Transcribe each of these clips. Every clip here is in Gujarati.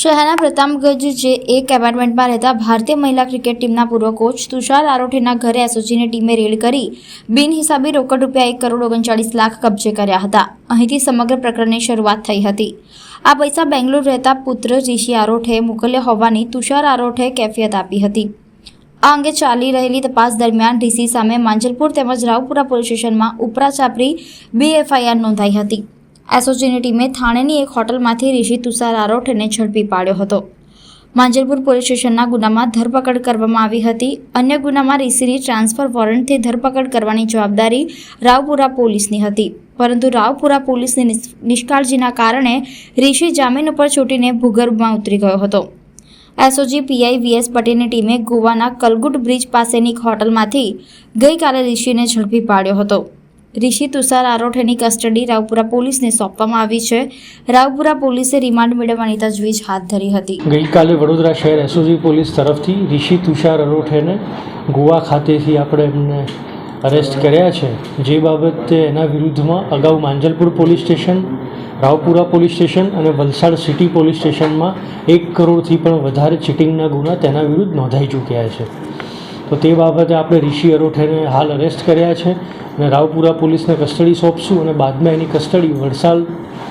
શહેરના પ્રતાપગંજ જે એક એપાર્ટમેન્ટમાં રહેતા ભારતીય મહિલા ક્રિકેટ ટીમના પૂર્વ કોચ તુષાર આરોઠેના ઘરે એસઓજીની ટીમે રેડ કરી બિનહિસાબી રોકડ રૂપિયા એક કરોડ ઓગણચાળીસ લાખ કબજે કર્યા હતા. અહીંથી સમગ્ર પ્રકરણની શરૂઆત થઈ હતી. આ પૈસા બેંગ્લોર રહેતા પુત્ર ઋષિ આરોઠે મોકલ્યા હોવાની તુષાર આરોઠે કેફિયત આપી હતી. આ અંગે ચાલી રહેલી તપાસ દરમિયાન ડીસી સામે માંજલપુર તેમજ રાવપુરા પોલીસ સ્ટેશનમાં ઉપરા ચાપરી બે એફઆઈઆર નોંધાઈ હતી. એસઓજીની ટીમે થાણેની એક હોટલમાંથી ઋષિ તુષાર આરોઠને ઝડપી પાડ્યો હતો. માંજલપુર પોલીસ સ્ટેશનના ગુનામાં ધરપકડ કરવામાં આવી હતી. અન્ય ગુનામાં ઋષિની ટ્રાન્સફર વોરંટથી ધરપકડ કરવાની જવાબદારી રાવપુરા પોલીસની હતી. પરંતુ રાવપુરા પોલીસની નિષ્કાળજીના કારણે ઋષિ જામીન ઉપર છૂટીને ભૂગર્ભમાં ઉતરી ગયો હતો. એસઓજી પીઆઈ વીએસ પટેલની ટીમે ગોવાના કલગુટ બ્રિજ પાસેની એક હોટલમાંથી ગઈકાલે રિષિને ઝડપી પાડ્યો હતો. રિષિ તુષાર આરોઠેની કસ્ટડી રાવપુરા પોલીસને સોંપવામાં આવી છે. રાવપુરા પોલીસે રિમાન્ડ મેળવવાની તજવીજ હાથ ધરી હતી. ગઈકાલે વડોદરા શહેર એસઓજી પોલીસ તરફથી રિષિ તુષાર અરોઠેને ગોવા ખાતેથી આપણે એમને અરેસ્ટ કર્યા છે. જે બાબતે એના વિરુદ્ધમાં અગાઉ Manjalpur police station, Raopura police station અને વલસાડ સિટી પોલીસ સ્ટેશનમાં એક કરોડથી પણ વધારે ચીટિંગના ગુના તેના વિરુદ્ધ નોંધાઈ ચૂક્યા છે. તો તે બાબતે આપણે રિષિ અરોઠેને હાલ અરેસ્ટ કર્યા છે અને રાવપુરા પોલીસને કસ્ટડી સોંપશું અને બાદમાં એની કસ્ટડી વલસાડ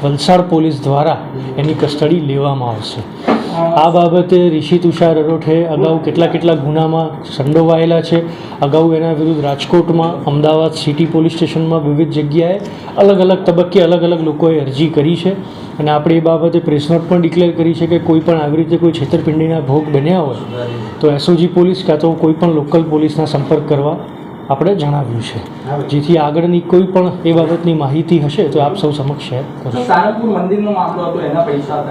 વલસાડ પોલીસ દ્વારા એની કસ્ટડી લેવામાં આવશે. આ બાબતે રિષિ તુષાર અરોઠે અગાઉ કેટલા કેટલા ગુનામાં સંડોવાયેલા છે, અગાઉ એના વિરુદ્ધ રાજકોટમાં, અમદાવાદ સિટી પોલીસ સ્ટેશનમાં વિવિધ જગ્યાએ અલગ અલગ તબક્કે અલગ અલગ લોકોએ અરજી કરી છે. અને આપણે એ બાબતે પ્રેસ નોટ પણ ડિક્લેર કરી છે કે કોઈ પણ આવી રીતે કોઈ છેતરપિંડીના ભોગ બન્યા હોય, તો એસઓજી પોલીસ કાં તો કોઈ પણ લોકલ પોલીસના સંપર્ક કરવા આપણે જણાવ્યું છે. જેથી આગળની કોઈ પણ એ બાબતની માહિતી હશે તો આપ સૌ સમક્ષ શેર હતા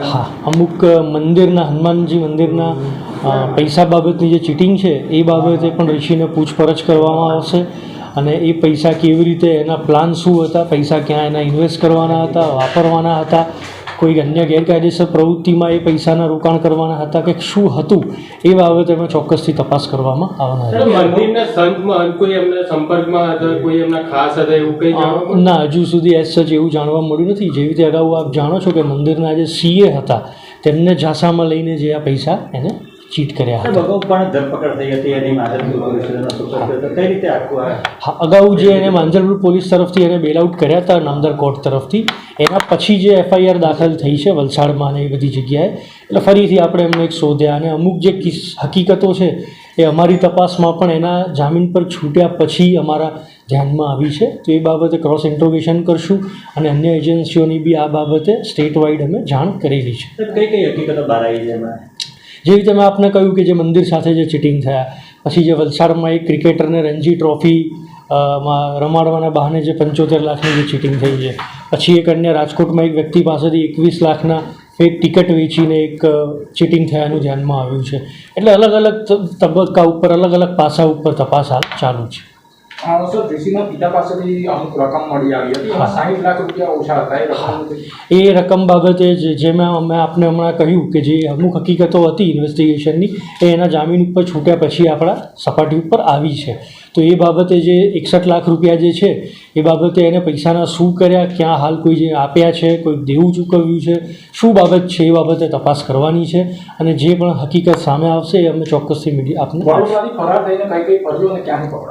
હા અમુક મંદિરના હનુમાનજી મંદિરના પૈસા બાબતની જે ચીટિંગ છે એ બાબતે પણ ઋષિને પૂછપરછ કરવામાં આવશે. અને એ પૈસા કેવી રીતે એના પ્લાન શું હતા પૈસા ક્યાં એના ઇન્વેસ્ટ કરવાના હતા વાપરવાના હતા કોઈ અન્ય ગેરકાયદેસર પ્રવૃત્તિમાં એ પૈસાના રોકાણ કરવાના હતા કે શું હતું એ બાબતે અમે ચોક્કસથી તપાસ કરવામાં અ, ના હજુ સુધી એસ સચ એવું જાણવા મળ્યું નથી. જેવી રીતે અગાઉ આપ જાણો છો કે મંદિરના જે સીએ હતા તેમને ઝાંસામાં લઈને જે આ પૈસા એને ચીટ કર્યા હતા. પણ ધરપકડ થઈ હતી એની કઈ રીતે આખું હા અગાઉ જે એને માંજલપુર પોલીસ તરફથી એને બેલ આઉટ કર્યા હતા નામદાર કોર્ટ તરફથી એના પછી જે એફઆઈઆર દાખલ થઈ છે વલસાડમાં અને એ બધી જગ્યાએ એટલે ફરીથી આપણે એમને એક શોધ્યા અને અમુક જે કિસ હકીકતો છે એ અમારી તપાસમાં પણ એના જામીન પર છૂટ્યા પછી અમારા ધ્યાનમાં આવી છે. તો એ બાબતે ક્રોસ ઇન્ટ્રોગેશન કરશું અને અન્ય એજન્સીઓની બી આ બાબતે સ્ટેટ વાઇડ અમે જાણ કરેલી છે. કઈ કઈ હકીકતો બહાર આવી છે એમાં? જે રીતે મેં આપને કહ્યું કે જે મંદિર સાથે જે ચીટિંગ થયા, પછી જે વલસાડમાં એક ક્રિકેટરને રણજી ટ્રોફી માં રમાડવાના બહાને જે પંચોતેર લાખની જે ચીટિંગ થઈ છે. પછી એક અન્ય રાજકોટમાં એક વ્યક્તિ પાસેથી એકવીસ લાખના એક ટિકિટ વેચીને એક ચીટિંગ થયાનું ધ્યાનમાં આવ્યું છે. એટલે અલગ અલગ તબક્કા ઉપર, અલગ અલગ પાસા ઉપર તપાસ હાલ ચાલુ છે. સર ઋષિના પિતા પાસેથી અમુક રકમ મળી આવી હતી. એમાં સાહીઠ લાખ રૂપિયા ઓછા હતા એ રકમ એ રકમ બાબતે જે જે મેં અમે આપને હમણાં કહ્યું કે જે અમુક હકીકતો હતી ઇન્વેસ્ટિગેશનની એ એના જામીન ઉપર છૂટ્યા પછી આપણા સપાટી ઉપર આવી છે. તો એ બાબતે જે એકસઠ લાખ રૂપિયા જે છે એ બાબતે એને પૈસાના શું કર્યા ક્યાં હાલ કોઈ જે આપ્યા છે કોઈ દેવું ચૂકવ્યું છે શું બાબત છે એ બાબતે તપાસ કરવાની છે અને જે પણ હકીકત સામે આવશે એ અમે ચોક્કસથી મીડિયા આપને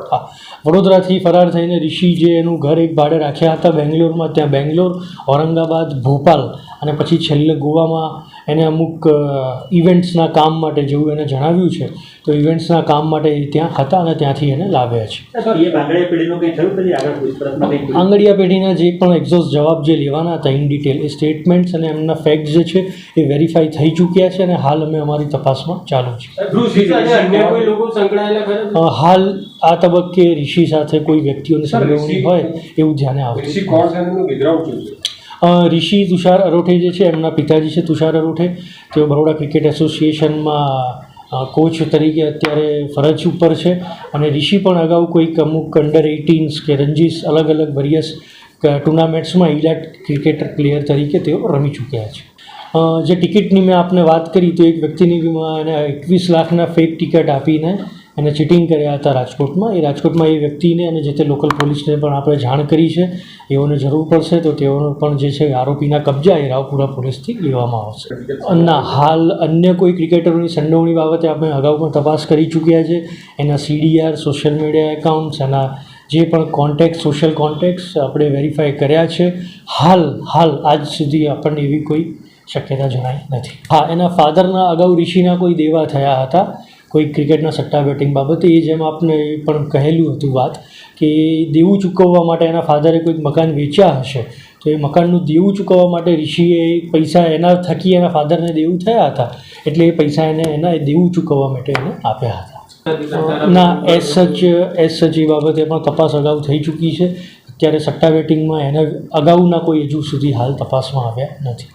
હા વડોદરાથી ફરાર થઈને ઋષિ જે એનું ઘર એક ભાડે રાખ્યા હતા બેંગ્લોરમાં ત્યાં બેંગ્લોર ઔરંગાબાદ ભોપાલ અને પછી છેલ્લે ગોવામાં એને અમુક ઇવેન્ટ્સના કામ માટે જેવું એને જણાવ્યું છે તો ઇવેન્ટ્સના કામ માટે એ ત્યાં હતા અને ત્યાંથી એને લાવ્યા છે? આંગળીયા પેઢીના જે પણ એક્ઝોસ્ટ જવાબ જે લેવાના હતા ઇન ડિટેલ એ સ્ટેટમેન્ટ્સ અને એમના ફેક્ટ જે છે એ વેરીફાઈ થઈ ચૂક્યા છે અને હાલ અમે અમારી તપાસમાં ચાલુ છે. હાલ આ તબક્કે ઋષિ સાથે કોઈ વ્યક્તિઓની સંડોવણી હોય એવું ધ્યાને આવતું ઋષિ તુષાર અરોઠે જે છે, એમના પિતાજી છે તુષાર અરોઠે. તેઓ બરોડા ક્રિકેટ એસોસિએશનમાં કોચ તરીકે અત્યારે ફરજ ઉપર છે. અને ઋષિ પણ અગાઉ કોઈક અમુક અંડર એઇટીન્સ કે રંજીસ અલગ અલગ વેરિયસ ટુર્નામેન્ટ્સમાં ઇલાટ ક્રિકેટર પ્લેયર તરીકે તેઓ રમી ચૂક્યા છે. જે ટિકિટની મેં આપને વાત કરી, તો એક વ્યક્તિની એને એકવીસ લાખના ફેક ટિકિટ આપીને એને ચીટિંગ કર્યા હતા રાજકોટમાં. એ રાજકોટમાં એ વ્યક્તિને અને જે તે લોકલ પોલીસને પણ આપણે જાણ કરી છે, એઓને જરૂર પડશે તો તેઓનો પણ જે છે આરોપીના કબજા એ રાવપુરા પોલીસથી લેવામાં આવશે. ના હાલ અન્ય કોઈ ક્રિકેટરોની સંડોવણી બાબતે આપણે અગાઉ પણ તપાસ કરી ચૂક્યા છે. એના સીડીઆર સોશિયલ મીડિયા એકાઉન્ટ્સ એના જે પણ કોન્ટેક્ટ સોશિયલ કોન્ટેક્ટ્સ આપણે વેરીફાઈ કર્યા છે. હાલ હાલ, આજ સુધી આપણને એવી કોઈ શક્યતા જણાઈ નથી. હા, એના ફાધરના અગાઉ ઋષિના કોઈ દેવા થયા હતા. કોઈ ક્રિકેટના સટ્ટા બેટિંગ બાબતે એ જેમ આપને પણ કહેલું હતું વાત કે દેવું ચૂકવવા માટે એના ફાધરે કોઈક મકાન વેચ્યા હશે, તો એ મકાનનું દેવું ચૂકવવા માટે ઋષિએ પૈસા એના થકી એના ફાધરને દેવું થયા હતા, એટલે એ પૈસા એને એના એ દેવું ચૂકવવા માટે એને આપ્યા હતા. ના, એસ સચ એસ સચ એ બાબતે પણ તપાસ અગાઉ થઈ ચૂકી છે. અત્યારે સટ્ટા બેટિંગમાં એના અગાઉના કોઈ હજુ સુધી હાલ તપાસમાં આવ્યા નથી.